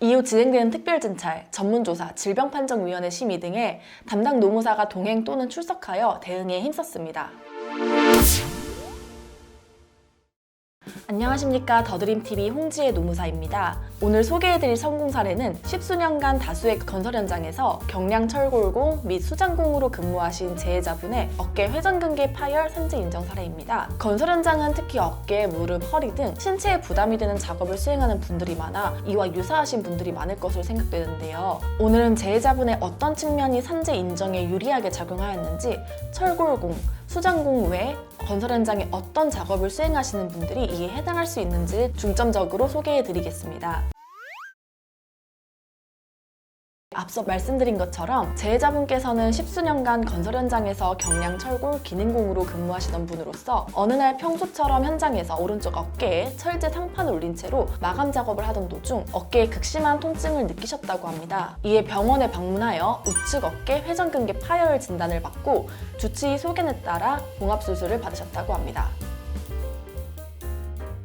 이후 진행되는 특별진찰, 전문조사, 질병판정위원회 심의 등에 담당 노무사가 동행 또는 출석하여 대응에 힘썼습니다. 안녕하십니까 더드림TV 홍지의 노무사입니다. 오늘 소개해드릴 성공 사례는 십수년간 다수의 건설 현장에서 경량 철골공 및 수장공으로 근무하신 재해자분의 어깨 회전근개 파열 산재 인정 사례입니다. 건설 현장은 특히 어깨, 무릎, 허리 등 신체에 부담이 되는 작업을 수행하는 분들이 많아 이와 유사하신 분들이 많을 것으로 생각되는데요. 오늘은 재해자분의 어떤 측면이 산재 인정에 유리하게 작용하였는지 철골공, 수장공 외에 건설 현장에 어떤 작업을 수행하시는 분들이 이에 해당할 수 있는지 중점적으로 소개해 드리겠습니다. 앞서 말씀드린 것처럼 재해자분께서는 십수년간 건설 현장에서 경량 철골 기능공으로 근무하시던 분으로서 어느 날 평소처럼 현장에서 오른쪽 어깨에 철제 상판을 올린 채로 마감 작업을 하던 도중 어깨에 극심한 통증을 느끼셨다고 합니다. 이에 병원에 방문하여 우측 어깨 회전근개 파열 진단을 받고 주치의 소견에 따라 봉합수술을 받으셨다고 합니다.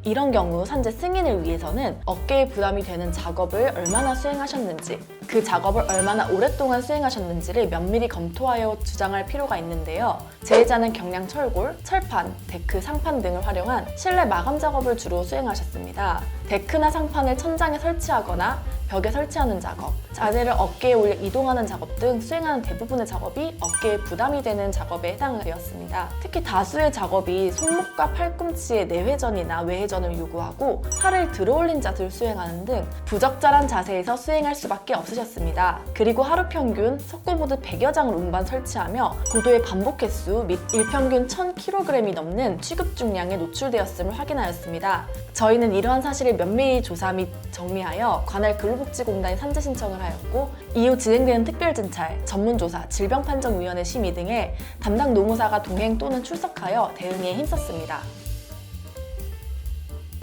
이런 경우 산재 승인을 위해서는 어깨에 부담이 되는 작업을 얼마나 수행하셨는지, 그 작업을 얼마나 오랫동안 수행하셨는지를 면밀히 검토하여 주장할 필요가 있는데요. 재해자는 경량 철골, 철판, 데크, 상판 등을 활용한 실내 마감 작업을 주로 수행하셨습니다. 데크나 상판을 천장에 설치하거나 벽에 설치하는 작업, 자재를 어깨에 올려 이동하는 작업 등 수행하는 대부분의 작업이 어깨에 부담이 되는 작업에 해당되었습니다. 특히 다수의 작업이 손목과 팔꿈치의 내회전이나 외회전 을 요구하고 팔을 들어올린 자세를 수행하는 등 부적절한 자세에서 수행할 수밖에 없으셨습니다. 그리고 하루 평균 석고보드 100여 장을 운반 설치하며 고도의 반복 횟수 및 일평균 1000kg이 넘는 취급 중량에 노출되었음을 확인하였습니다. 저희는 이러한 사실을 면밀히 조사 및 정리하여 관할 근로복지공단에 산재 신청을 하였고 이후 진행되는 특별진찰, 전문조사, 질병판정위원회 심의 등에 담당 노무사가 동행 또는 출석하여 대응에 힘썼습니다.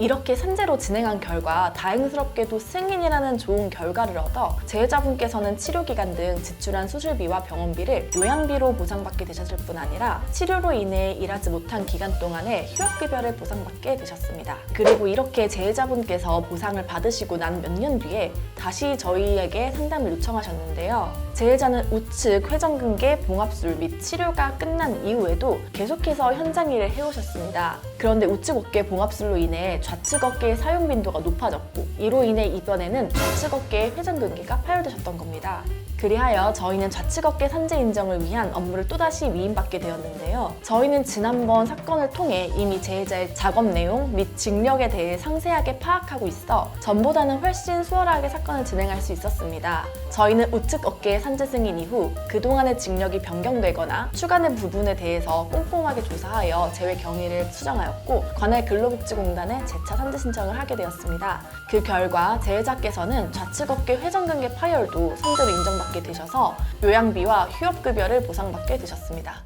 이렇게 산재로 진행한 결과 다행스럽게도 승인이라는 좋은 결과를 얻어 재해자분께서는 치료기간 등 지출한 수술비와 병원비를 요양비로 보상받게 되셨을 뿐 아니라 치료로 인해 일하지 못한 기간 동안에 휴학급여를 보상받게 되셨습니다. 그리고 이렇게 재해자분께서 보상을 받으시고 난 몇 년 뒤에 다시 저희에게 상담을 요청하셨는데요. 재해자는 우측 회전근개 봉합술 및 치료가 끝난 이후에도 계속해서 현장 일을 해오셨습니다. 그런데 우측 어깨 봉합술로 인해 좌측 어깨의 사용 빈도가 높아졌고 이로 인해 이번에는 좌측 어깨의 회전근개가 파열되셨던 겁니다. 그리하여 저희는 좌측 어깨 산재 인정을 위한 업무를 또다시 위임받게 되었는데요. 저희는 지난번 사건을 통해 이미 재해자의 작업 내용 및 징력에 대해 상세하게 파악하고 있어 전보다는 훨씬 수월하게 사건을 진행할 수 있었습니다. 저희는 우측 어깨의 산재 승인 이후 그동안의 징력이 변경되거나 추가된 부분에 대해서 꼼꼼하게 조사하여 재외 경위를 수정하였고 관할 근로복지공단에 재차 산재 신청을 하게 되었습니다. 그 결과 재해자께서는 좌측 어깨 회전근개 파열도 산재로 인정받게 되셔서 요양비와 휴업급여를 보상받게 되셨습니다.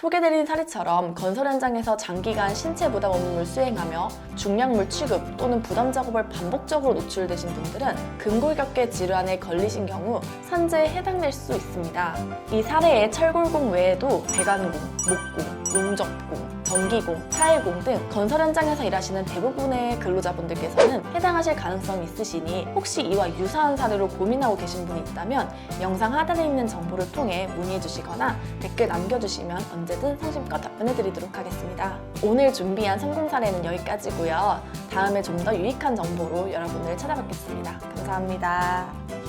소개드린 사례처럼 건설 현장에서 장기간 신체 부담 업무를 수행하며 중량물 취급 또는 부담 작업을 반복적으로 노출되신 분들은 근골격계 질환에 걸리신 경우 산재에 해당될 수 있습니다. 이 사례에 철골공 외에도 배관공, 목공, 용접공, 전기공, 타일공 등 건설 현장에서 일하시는 대부분의 근로자분들께서는 해당하실 가능성이 있으시니 혹시 이와 유사한 사례로 고민하고 계신 분이 있다면 영상 하단에 있는 정보를 통해 문의해 주시거나 댓글 남겨주시면 언제든 성심껏 답변해 드리도록 하겠습니다. 오늘 준비한 성공 사례는 여기까지고요. 다음에 좀 더 유익한 정보로 여러분을 찾아뵙겠습니다. 감사합니다.